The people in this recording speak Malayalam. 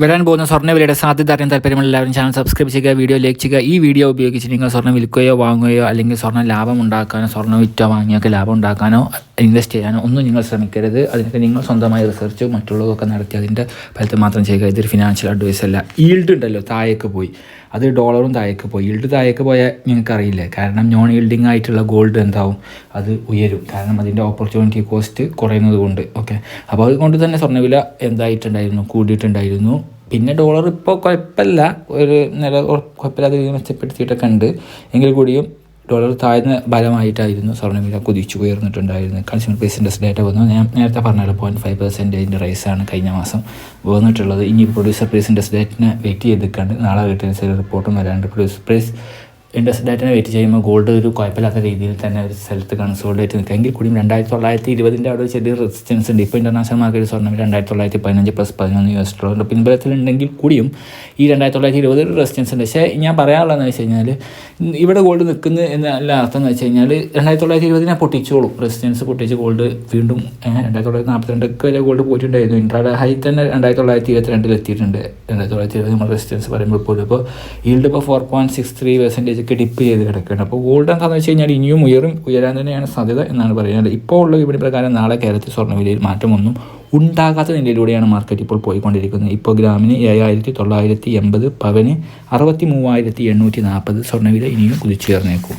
വരാൻ പോകുന്ന സ്വർണവിലയുടെ സാധ്യത അറിയാൻ താല്പര്യമുള്ള എല്ലാവരും ചാനൽ സബ്സ്ക്രൈബ് ചെയ്യുക വീഡിയോ ലൈക്ക് ചെയ്യുക. ഈ വീഡിയോ ഉപയോഗിച്ച് നിങ്ങൾ സ്വർണം വിൽക്കുകയോ വാങ്ങുകയോ അല്ലെങ്കിൽ സ്വർണം ലാഭം ഉണ്ടാക്കാനോ സ്വർണം വിറ്റോ വാങ്ങിയൊക്കെ ലാഭം ഉണ്ടാക്കാനോ ഇൻവെസ്റ്റ് ചെയ്യാനോ ഒന്നും നിങ്ങൾ ശ്രമിക്കരുത്. അതിനൊക്കെ നിങ്ങൾ സ്വന്തമായി റിസർച്ച് മറ്റുള്ളതൊക്കെ നടത്തി അതിന്റെ ഫലത്തിൽ മാത്രം ചെയ്യുക. ഇതൊരു ഫിനാൻഷ്യൽ അഡ്വൈസ് അല്ല. ഈൽഡ് ഉണ്ടല്ലോ താഴേക്ക് പോയി. അത് ഡോളറും താഴേക്ക് പോയി. ഈൽഡ് താഴേക്ക് പോയാൽ നിങ്ങൾക്ക് അറിയില്ല കാരണം നോൺ ഈൽഡിങ് ആയിട്ടുള്ള ഗോൾഡ് എന്താവും? അത് ഉയരും. കാരണം അതിന്റെ ഓപ്പർച്യൂണിറ്റി കോസ്റ്റ് കുറയുന്നത് കൊണ്ട്. ഓക്കെ അപ്പോൾ അതുകൊണ്ട് തന്നെ സ്വർണവില എന്തായിട്ടുണ്ടായിരുന്നു? കൂടിയിട്ടുണ്ടായിരുന്നു. പിന്നെ ഡോളർ ഇപ്പോൾ കുഴപ്പമില്ല. ഒരു നില കുഴപ്പമില്ലാതെ മെച്ചപ്പെടുത്തിയിട്ടൊക്കെ ഉണ്ട്. എങ്കിൽ കൂടിയും ഡോളർ താഴ്ന്ന ബലമായിട്ടായിരുന്നു സ്വർണവില കുതിച്ചു ഉയർന്നിട്ടുണ്ടായിരുന്നു കൺസ്യൂമർ പ്രൈസ് ഇൻഡെക്സ് ഡേറ്റ വന്നു. ഞാൻ നേരത്തെ പറഞ്ഞല്ലോ പോയിന്റ് ഫൈവ് പെർസെന്റേജിന്റെ റൈസാണ് കഴിഞ്ഞ മാസം വന്നിട്ടുള്ളത്. ഇനി പ്രൊഡ്യൂസർ പ്രൈസ് ഇൻഡെക്സ് ഡേറ്റിനെ വെയിറ്റ് ചെയ്തിട്ടുണ്ട് നാളെ കിട്ടുന്ന ചില റിപ്പോർട്ടും വരാണ്ട്. പ്രൊഡ്യൂസർ പ്രൈസ് ഇൻഡസ് തന്നെ വെയിറ്റ് ചെയ്യുമ്പോൾ ഗോൾഡ് ഒരു കുഴപ്പമില്ലാത്ത രീതിയിൽ തന്നെ ഒരു സ്ഥലത്ത് കൺസോൾഡായിട്ട് നിൽക്കുക എങ്കിൽ കൂടിയും രണ്ടായിരത്തി തൊള്ളായിരത്തി ഇരുപതിന്റെ അവിടെ ചെറിയ റെസിസ്റ്റൻസ് ഉണ്ട്. ഇപ്പോൾ ഇന്റർനാഷണൽ മാർക്കറ്റ് സ്വർണം രണ്ടായിരത്തി തൊള്ളായിരത്തി പതിനഞ്ച് പ്ലസ് പതിനൊന്ന് യു എസ് ഡോളറിന്റെ പിൻബലത്തിലുണ്ടെങ്കിൽ കൂടിയും ഈ രണ്ടായിരത്തി തൊള്ളായിരത്തി ഇരുപത് റെസിസ്റ്റൻസ് ഉണ്ട്. പക്ഷേ ഞാൻ പറയാനുള്ളതെന്ന് വെച്ച് കഴിഞ്ഞാൽ ഇവിടെ ഗോൾഡ് നിൽക്കുന്ന എന്നല്ല അർത്ഥം എന്ന് വെച്ച് കഴിഞ്ഞാൽ രണ്ടായിരത്തി തൊള്ളായിരത്തി ഇരുപതിനെ പൊട്ടിച്ചോളും. റെസിസ്റ്റൻസ് പൊട്ടിച്ച് ഗോൾഡ് വീണ്ടും രണ്ടായിരത്തി തൊള്ളായിരത്തി നാൽപ്പത്തിരണ്ടൊക്കെ വരെ ഗോൾഡ് പോയിട്ടുണ്ടായിരുന്നു. ഇൻട്രാഡ ഹൈ തന്നെ രണ്ടായിരത്തി തൊള്ളായിരത്തി ഇരുപത്തിരണ്ടിൽ എത്തിയിട്ടുണ്ട്. രണ്ടായിരത്തി തൊള്ളായിരത്തി ഇരുപത് നമ്മൾ റെസിസ്റ്റൻസ് പറയുമ്പോൾ പോലും. ഇപ്പോൾ ഈൽഡ് ഇപ്പോൾ four point six three percentage ഒക്കെ ഡിപ്പ് ചെയ്ത് കിടക്കുകയാണ്. അപ്പോൾ ഗോൾഡ് എന്താണെന്ന് വെച്ച് കഴിഞ്ഞാൽ ഇനിയും ഉയരും ഉയരാൻ തന്നെയാണ് സാധ്യത എന്നാണ് പറയുന്നത്. ഇപ്പോൾ ഉള്ള വിപണി പ്രകാരം നാളെ കേരളത്തിൽ സ്വർണവിലയിൽ മാറ്റമൊന്നും ഉണ്ടാകാത്ത നിലയിലൂടെയാണ് മാർക്കറ്റ് ഇപ്പോൾ പോയിക്കൊണ്ടിരിക്കുന്നത്. ഇപ്പോൾ ഗ്രാമിന് ഏഴായിരത്തി തൊള്ളായിരത്തി എൺപത് പവന് അറുപത്തി മൂവായിരത്തി എണ്ണൂറ്റി നാൽപ്പത് സ്വർണവില ഇനിയും കുതിച്ചുയർന്നേക്കും.